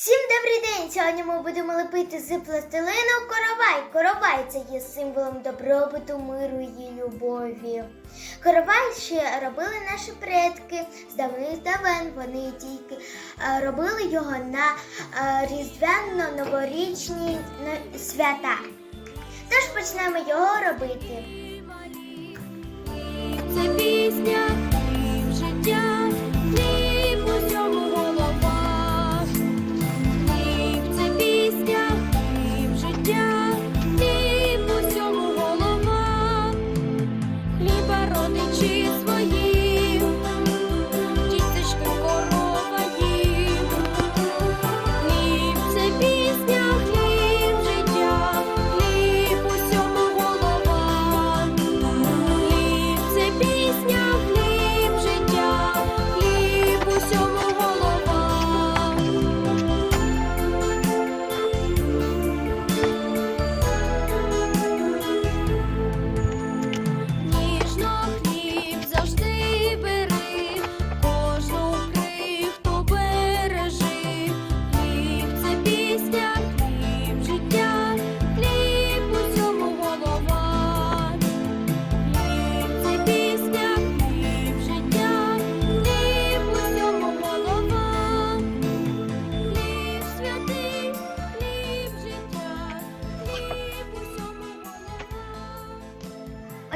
Всім добрий день! Сьогодні ми будемо лепити з пластилину коровай. Коровай це є символом добробуту, миру і любові. Коровай ще робили наші предки з давних давен. Вони тільки е, робили його на е, різдвяно-новорічні свята. Тож почнемо його робити.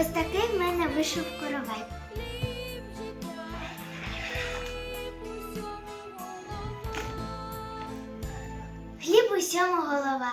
Ось такий в мене вийшов коровай. Хліб усьому голова.